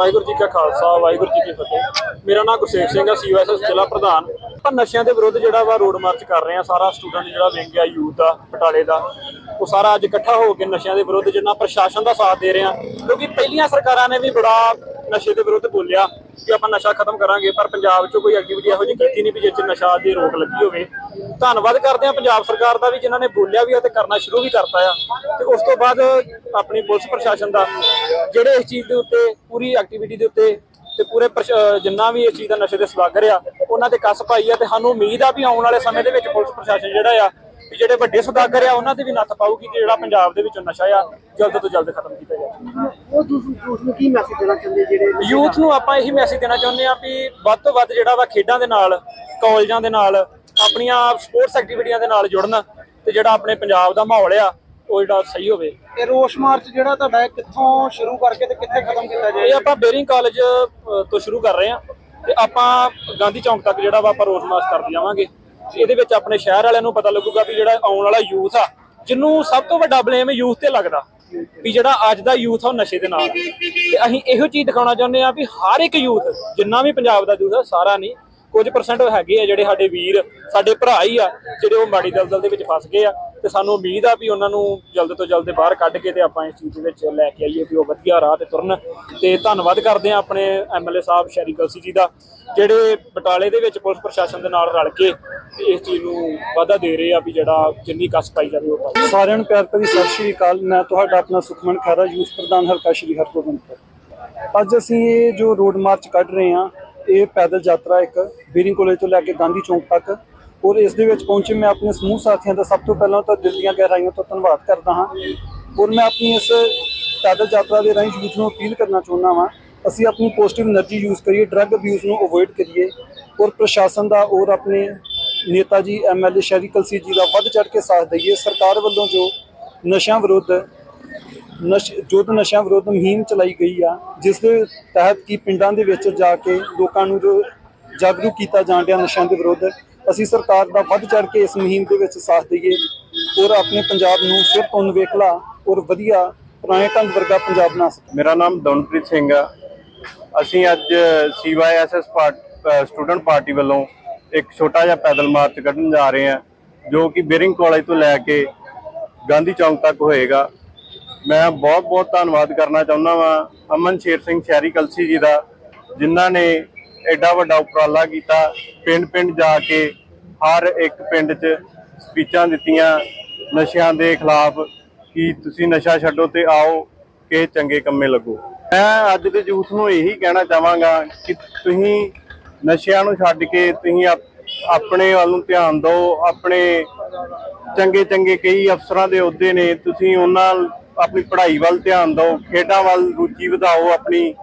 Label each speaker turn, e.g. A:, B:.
A: ਵਾਹਿਗੁਰੂ ਜੀ ਕਾ ਖਾਲਸਾ, ਵਾਹਿਗੁਰੂ ਜੀ ਕੀ ਫਤਿਹ। ਮੇਰਾ ਨਾਮ ਗੁਰਸੇਵ ਸਿੰਘ ਹੈ ਸੀਓਐਸਐਸ ਜ਼ਿਲ੍ਹਾ ਪ੍ਰਧਾਨ। ਆਪਾਂ ਨਸ਼ਿਆਂ ਦੇ ਵਿਰੁੱਧ ਜਿਹੜਾ ਵਾ ਰੋਡ ਮਾਰਚ ਕਰ ਰਹੇ ਆ, ਸਾਰਾ ਸਟੂਡੈਂਟ ਜਿਹੜਾ ਵਿੰਗ ਆ ਯੂਥ ਦਾ ਬਟਾਲੇ ਦਾ, ਉਹ ਸਾਰਾ ਅੱਜ ਇਕੱਠਾ ਹੋ ਕੇ ਨਸ਼ਿਆਂ ਦੇ ਵਿਰੁੱਧ ਜਿੰਨਾ ਪ੍ਰਸ਼ਾਸਨ ਦਾ ਸਾਥ ਦੇ ਰਹੇ ਆ, ਕਿਉਂਕਿ ਪਹਿਲੀਆਂ ਸਰਕਾਰਾਂ ਨੇ ਵੀ ਬੜਾ ਨਸ਼ੇ ਦੇ ਵਿਰੁੱਧ ਬੋਲਿਆ ਕਿ ਆਪਾਂ ਨਸ਼ਾ ਖਤਮ ਕਰਾਂਗੇ, ਪਰ ਪੰਜਾਬ 'ਚ ਕੋਈ ਐਕਟੀਵਿਟੀ ਇਹੋ ਜਿਹੀ ਕੀਤੀ ਨਹੀਂ ਵੀ ਜਿਸ 'ਚ ਨਸ਼ਾ ਦੀ ਰੋਕ ਲੱਗੀ ਹੋਵੇ। ਧੰਨਵਾਦ ਕਰਦੇ ਆ ਪੰਜਾਬ ਸਰਕਾਰ ਦਾ ਵੀ ਜਿਨ੍ਹਾਂ ਨੇ ਬੋਲਿਆ ਵੀ ਆ ਤੇ ਕਰਨਾ ਸ਼ੁਰੂ ਵੀ ਕਰਤਾ ਆ। ਤੇ ਉਸ ਤੋਂ ਬਾਅਦ ਆਪਣੀ ਪੁਲਿਸ ਪ੍ਰਸ਼ਾਸਨ ਦਾ ਜਿਹੜੇ ਇਸ ਚੀਜ਼ ਦੇ ਉੱਤੇ ਪੂਰੀ ਐਕਟੀਵਿਟੀ ਦੇ ਉੱਤੇ ਤੇ ਪੂਰੇ ਪ੍ਰਸ਼- ਜਿੰਨਾ ਵੀ ਇਸ ਚੀਜ਼ ਦਾ ਨਸ਼ੇ ਦੇ ਸਵਾਗਰ ਆ, ਉਹਨਾਂ ਤੇ ਕੱਸ ਪਾਈ ਆ ਤੇ ਸਾਨੂੰ ਉਮੀਦ ਆ ਵੀ ਆਉਣ ਵਾਲੇ ਸਮੇਂ ਦੇ ਵਿੱਚ ਪੁਲਿਸ ਪ੍ਰਸ਼ਾਸਨ ਜਿਹੜਾ ਆ ਵੀ ਜਿਹੜੇ ਵੱਡੇ ਸੁਦਾਗਰ ਆ, ਉਹਨਾਂ ਤੇ ਵੀ ਨੱਥ ਪਾਊਗੀ ਕਿ ਜਿਹੜਾ ਪੰਜਾਬ ਦੇ ਵਿੱਚੋਂ ਨਸ਼ਾ ਆ ਜਲਦ ਤੋਂ ਜਲਦ ਖਤਮ ਕੀਤਾ ਜਾਵੇ।
B: ਉਹ ਉਸ ਨੂੰ ਕੀ ਮੈਸੇਜ ਦੇਣਾ ਚਾਹੁੰਦੇ ਜਿਹੜੇ
A: ਯੂਥ ਨੂੰ ਆਪਾਂ ਇਹੀ ਮੈਸੇਜ ਦੇਣਾ ਚਾਹੁੰਦੇ ਆ ਵੀ ਵੱਧ ਤੋਂ ਵੱਧ ਜਿਹੜਾ ਵਾ ਖੇਡਾਂ ਦੇ ਨਾਲ ਕਾਲਜਾਂ ਦੇ ਨਾਲ ਆਪਣੀਆਂ ਸਪੋਰਟਸ ਐਕਟੀਵਿਟੀਆਂ ਦੇ ਨਾਲ ਜੁੜਨ ਤੇ ਜਿਹੜਾ ਆਪਣੇ ਪੰਜਾਬ ਦਾ ਮਾਹੌਲ ਆ ਉਹ ਜਿਹੜਾ ਸਹੀ ਹੋਵੇ।
B: ਇਹ ਰੋਸ ਮਾਰਚ ਜਿਹੜਾ ਤੁਹਾਡਾ ਕਿੱਥੋਂ ਸ਼ੁਰੂ ਕਰਕੇ ਤੇ ਕਿੱਥੇ ਖਤਮ ਕੀਤਾ
A: ਇਹ
B: ਜਾਏ
A: ਆਪਾਂ ਬੇਰਿੰਗ ਕਾਲਜ ਤੋਂ ਸ਼ੁਰੂ ਕਰ ਰਹੇ ਹਾਂ ਤੇ ਆਪਾਂ ਗਾਂਧੀ ਚੌਂਕ ਤੱਕ ਜਿਹੜਾ ਵਾ ਆਪਾਂ ਰੋਜ਼ ਮਾਰਚ ਕਰਦੇ ਜਾਵਾਂਗੇ। ਇਹਦੇ ਵਿੱਚ ਆਪਣੇ ਸ਼ਹਿਰ ਵਾਲਿਆਂ ਨੂੰ ਪਤਾ ਲੱਗੂਗਾ ਵੀ ਜਿਹੜਾ ਆਉਣ ਵਾਲਾ ਯੂਥ ਆ ਜਿਹਨੂੰ ਸਭ ਤੋਂ ਵੱਡਾ ਬਲੇਮ ਯੂਥ ਤੇ ਲੱਗਦਾ। ਵੀ ਜਿਹੜਾ ਅੱਜ ਦਾ ਯੂਥ ਆ ਉਹ ਨਸ਼ੇ ਦੇ ਨਾਲ ਆ। ਤੇ ਅਸੀਂ ਇਹੋ ਚੀਜ਼ ਦਿਖਾਉਣਾ ਚਾਹੁੰਦੇ ਆ ਵੀ ਹਰ ਇੱਕ ਯੂਥ, ਜਿੰਨਾ ਵੀ ਪੰਜਾਬ ਦਾ ਯੂਥ ਆ, ਸਾਰਾ ਨਹੀਂ, ਕੁਝ ਪਰਸੈਂਟ ਹੈਗੇ ਆ ਜਿਹੜੇ ਸਾਡੇ ਵੀਰ, ਸਾਡੇ ਭਰਾ ਹੀ ਆ, ਜਿਹੜੇ ਉਹ ਮਾੜੀ ਦਲਦਲ ਦੇ ਵਿੱਚ ਫਸ ਗਏ ਆ ਤੇ ਸਾਨੂੰ ਉਮੀਦ ਆ ਵੀ ਉਹਨਾਂ ਨੂੰ ਜਲਦ ਤੋਂ ਜਲਦ ਬਾਹਰ ਕੱਢ ਕੇ ਤੇ ਆਪਾਂ ਇਸ ਚੀਜ਼ ਦੇ ਵਿੱਚ ਲੈ ਕੇ ਆਈਏ ਵੀ ਉਹ ਵਧੀਆ ਰਾਹ ਤੇ ਤੁਰਨ। ਤੇ ਧੰਨਵਾਦ ਕਰਦੇ ਆ ਆਪਣੇ ਐਮਐਲਏ ਸਾਹਿਬ ਸ਼ੈਰੀ ਕਲਸੀ ਜੀ ਦਾ, ਜਿਹੜੇ ਬਟਾਲੇ ਦੇ ਵਿੱਚ ਪੁਲਿਸ ਪ੍ਰਸ਼ਾਸਨ ਦੇ ਨਾਲ ਰਲ ਕੇ ਇਸ ਚੀਜ਼ ਨੂੰ ਵਾਧਾ ਦੇ ਰਹੇ ਆ ਵੀ ਜਿਹੜਾ ਜਿੰਨੀ ਕਸ ਪਾਈ ਜਾਵੇ ਉਹ ਪਾਈ
C: ਸਾਰਿਆਂ ਨੂੰ ਪਿਆਰ ਭਰੀ ਸਤਿ ਸ਼੍ਰੀ ਅਕਾਲ। ਮੈਂ ਤੁਹਾਡਾ ਆਪਣਾ ਸੁਖਮਨ ਖਹਿਰਾ, ਯੂਥ ਪ੍ਰਧਾਨ, ਹਲਕਾ ਸ਼੍ਰੀ ਹਰਗੋਬਿੰਦਪੁਰ ਅੱਜ ਅਸੀਂ ਇਹ ਜੋ ਰੋਡ ਮਾਰਚ ਕੱਢ ਰਹੇ ਹਾਂ, ਇਹ ਪੈਦਲ ਯਾਤਰਾ ਇੱਕ ਬੀਰਿੰਗ ਕਾਲਜ ਤੋਂ ਲੈ ਕੇ ਗਾਂਧੀ ਚੌਂਕ ਤੱਕ ਔਰ ਇਸ ਦੇ ਵਿੱਚ ਪਹੁੰਚੇ ਮੈਂ ਆਪਣੇ ਸਮੂਹ ਸਾਥੀਆਂ ਦਾ ਸਭ ਤੋਂ ਪਹਿਲਾਂ ਤਾਂ ਦਿਲ ਦੀਆਂ ਗਹਿਰਾਈਆਂ ਤੋਂ ਧੰਨਵਾਦ ਕਰਦਾ ਹਾਂ। ਔਰ ਮੈਂ ਆਪਣੀ ਇਸ ਪੈਦਲ ਯਾਤਰਾ ਦੇ ਰਾਹੀਂ ਯੂਥ ਨੂੰ ਅਪੀਲ ਕਰਨਾ ਚਾਹੁੰਦਾ ਹਾਂ ਅਸੀਂ ਆਪਣੀ ਪੋਜ਼ਿਟਿਵ ਐਨਰਜੀ ਯੂਜ਼ ਕਰੀਏ ਡਰੱਗ ਅਬਿਊਜ਼ ਨੂੰ ਅਵੋਇਡ ਕਰੀਏ ਔਰ ਪ੍ਰਸ਼ਾਸਨ ਦਾ ਔਰ ਆਪਣੇ ਨੇਤਾ ਜੀ ਐਮਐਲਏ ਸ਼ੈਰੀ ਕਲਸੀ ਜੀ ਦਾ ਵੱਧ ਚੜ ਕੇ ਸਾਥ ਦਈਏ। ਸਰਕਾਰ ਵੱਲੋਂ ਜੋ ਨਸ਼ਿਆਂ ਵਿਰੁੱਧ, ਨਸ਼ ਜੋਧ ਨਸ਼ਿਆਂ ਵਿਰੁੱਧ ਮੁਹਿੰਮ ਚਲਾਈ ਗਈ ਆ, ਜਿਸ ਦੇ ਤਹਿਤ ਕੀ ਪਿੰਡਾਂ ਦੇ ਵਿੱਚ ਜਾ ਕੇ ਲੋਕਾਂ ਨੂੰ ਜੋ ਜਾਗਰੂਕ ਕੀਤਾ ਜਾਣ ਡਿਆ ਨਸ਼ਿਆਂ ਦੇ ਵਿਰੁੱਧ ਅਸੀਂ ਸਰਕਾਰ ਦਾ ਵੱਧ ਚੜ ਕੇ ਇਸ ਮੁਹਿੰਮ ਦੇ ਵਿੱਚ ਸਾਥ ਦਈਏ ਔਰ ਆਪਣੇ ਪੰਜਾਬ ਨੂੰ ਫਿਰ ਤੋਂ ਵੇਖਲਾ ਔਰ ਵਧੀਆ ਪੁਰਾਣੇ ਢੰਗ ਵਰਗਾ ਪੰਜਾਬ ਬਣਾ ਸਕੀਏ।
D: ਮੇਰਾ ਨਾਮ ਦਵਨਪ੍ਰੀਤ ਸਿੰਘ ਆ। ਅਸੀਂ ਅੱਜ ਸੀਵਾਈਐਸਐਸ ਸਟੂਡੈਂਟ ਪਾਰਟੀ ਵੱਲੋਂ ਇੱਕ ਛੋਟਾ ਜਿਹਾ ਪੈਦਲ ਮਾਰਚ ਕੱਢਣ ਜਾ ਰਹੇ ਹਾਂ, ਜੋ ਕਿ ਬੇਰਿੰਗ ਕਾਲਜ ਤੋਂ ਲੈ ਕੇ ਗਾਂਧੀ ਚੌਂਕ ਤੱਕ ਹੋਏਗਾ। ਮੈਂ ਬਹੁਤ ਬਹੁਤ ਧੰਨਵਾਦ ਕਰਨਾ ਚਾਹੁੰਦਾ ਵਾਂ ਅਮਨ ਸ਼ੇਰ ਸਿੰਘ ਸ਼ਹਿਰੀ ਕਲਸੀ ਜੀ ਦਾ, ਜਿਨ੍ਹਾਂ ਨੇ ਐਡਾ ਵੱਡਾ ਉਪਰਾਲਾ ਕੀਤਾ। ਪਿੰਡ ਪਿੰਡ ਜਾ ਕੇ ਹਰ ਇੱਕ ਪਿੰਡ 'ਚ ਸਪੀਚਾਂ ਦਿੱਤੀਆਂ ਨਸ਼ਿਆਂ ਦੇ ਖਿਲਾਫ ਕਿ ਤੁਸੀਂ ਨਸ਼ਾ ਛੱਡੋ ਤੇ ਆਓ ਕਿ ਚੰਗੇ ਕੰਮੇ ਲੱਗੋ। ਮੈਂ ਅੱਜ ਦੇ ਯੂਥ ਨੂੰ ਇਹੀ ਕਹਿਣਾ ਚਾਹਾਂਗਾ ਕਿ ਤੁਸੀਂ ਨਸ਼ਿਆਂ ਨੂੰ ਛੱਡ ਕੇ ਤੁਸੀਂ ਆਪ- ਆਪਣੇ ਵੱਲ ਨੂੰ ਧਿਆਨ ਦਿਓ। ਆਪਣੇ ਚੰਗੇ ਚੰਗੇ ਕਈ ਅਫਸਰਾਂ ਦੇ ਅਹੁਦੇ ਨੇ। ਤੁਸੀਂ ਉਹਨਾਂ ਆਪਣੀ ਪੜ੍ਹਾਈ ਵੱਲ ਧਿਆਨ ਦਿਓ। ਖੇਡਾਂ ਵੱਲ ਰੁਚੀ ਵਧਾਓ ਆਪਣੀ।